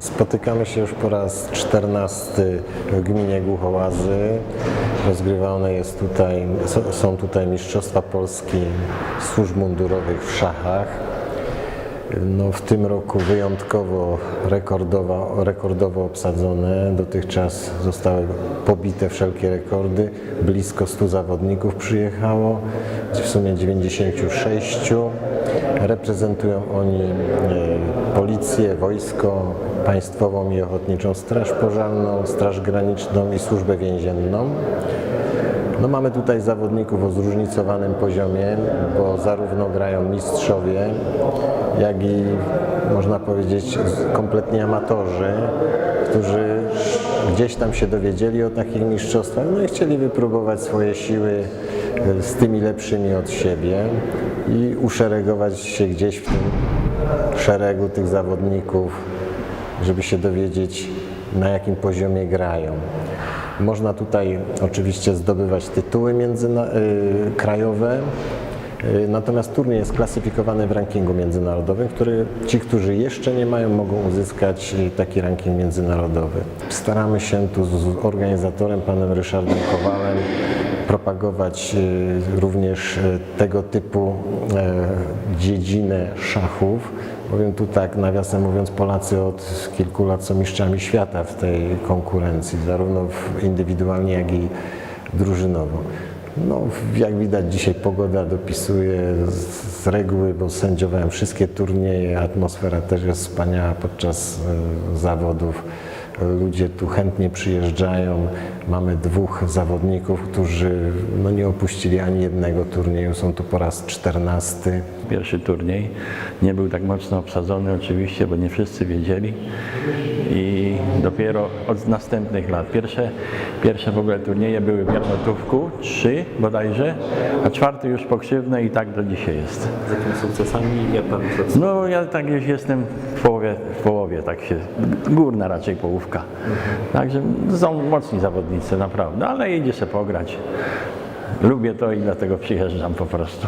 Spotykamy się już po raz 14 w gminie Głuchołazy. Rozgrywane jest tutaj, są tutaj Mistrzostwa Polski Służb Mundurowych w szachach. No, w tym roku wyjątkowo rekordowo, rekordowo obsadzone. Dotychczas zostały pobite wszelkie rekordy. Blisko 100 zawodników przyjechało, w sumie 96. Reprezentują oni e, policję, wojsko, państwową i ochotniczą straż pożarną, straż graniczną i służbę więzienną. No mamy tutaj zawodników o zróżnicowanym poziomie, bo zarówno grają mistrzowie, jak i można powiedzieć kompletnie amatorzy, którzy gdzieś tam się dowiedzieli o takich mistrzostwach, no i chcieli wypróbować swoje siły e, z tymi lepszymi od siebie i uszeregować się gdzieś w tym szeregu tych zawodników, żeby się dowiedzieć na jakim poziomie grają. Można tutaj oczywiście zdobywać tytuły międzyna- y, y, natomiast turniej jest klasyfikowany w rankingu międzynarodowym, który ci, którzy jeszcze nie mają, mogą uzyskać taki ranking międzynarodowy. Staramy się tu z organizatorem, panem Ryszardem Kowalem, propagować y, również tego typu dziedzinę szachów. Powiem tu tak, nawiasem mówiąc, Polacy od kilku lat są mistrzami świata w tej konkurencji, zarówno indywidualnie, jak i drużynowo. No, jak widać dzisiaj pogoda dopisuje z, z reguły, bo sędziowałem wszystkie turnieje, atmosfera też jest wspaniała podczas e, zawodów. Ludzie tu chętnie przyjeżdżają. Mamy dwóch zawodników, którzy no, nie opuścili ani jednego turnieju. Są tu po raz czternasty. Pierwszy turniej nie był tak mocno obsadzony oczywiście, bo nie wszyscy wiedzieli i dopiero od następnych lat. Pierwsze, pierwsze w ogóle turnieje były w Jarnotówku, trzy bodajże, a czwarty już pokrzywny i tak do dzisiaj jest. Z jakimi sukcesami, jak pan pracuje? No ja tak już jestem w połowie, w połowie tak się, górna raczej połówka. Także są mocni zawodnicy naprawdę, ale idzie się pograć. Lubię to i dlatego przyjeżdżam po prostu.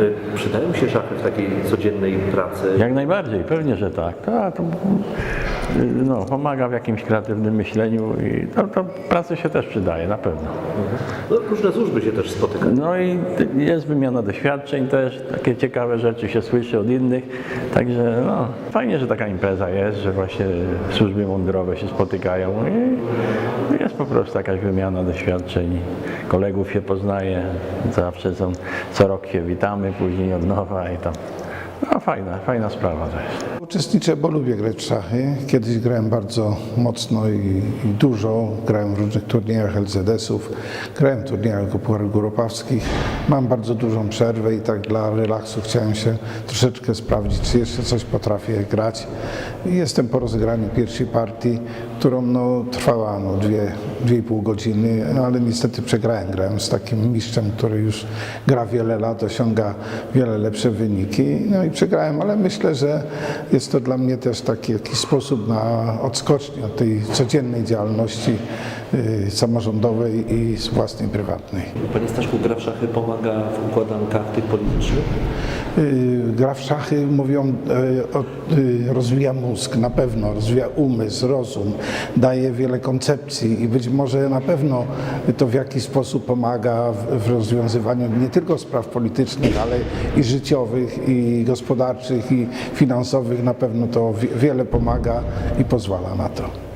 Y, Przydają się szachy w takiej codziennej pracy? Jak najbardziej, pewnie, że tak. A, to, no, pomaga w jakimś kreatywnym myśleniu i to, to pracy się też przydaje, na pewno. No, różne służby się też spotykają. No i jest wymiana doświadczeń też, takie ciekawe rzeczy się słyszy od innych, także no, fajnie, że taka impreza jest, że właśnie służby mundurowe się spotykają i jest po prostu jakaś wymiana doświadczeń, kolegów się poznaje, zawsze są, co rok się witamy, później od nowa i tam, no fajna, fajna sprawa to jest. Uczestniczę, bo lubię grać w szachy. Kiedyś grałem bardzo mocno i, i dużo. Grałem w różnych turniejach LZS-ów, grałem w turniejach Pucharów Góropawskich. Mam bardzo dużą przerwę i tak dla relaksu chciałem się troszeczkę sprawdzić, czy jeszcze coś potrafię grać. I jestem po rozegraniu pierwszej partii, którą no, trwała no, dwie, dwie i pół godziny, no, ale niestety przegrałem. Grałem z takim mistrzem, który już gra wiele lat, osiąga wiele lepsze wyniki. No i przegrałem, ale myślę, że jest to dla mnie też taki jakiś sposób na odskocznię od tej codziennej działalności y, samorządowej i własnej prywatnej. Panie Staszku, gra w szachy pomaga w układankach tych politycznych? Y, Gra w szachy, mówią, y, y, rozwija mózg, na pewno, rozwija umysł, rozum, daje wiele koncepcji i być może na pewno to w jakiś sposób pomaga w, rozwiązywaniu nie tylko spraw politycznych, ale i życiowych, i gospodarczych, i finansowych. Na pewno to wi- wiele pomaga i pozwala na to.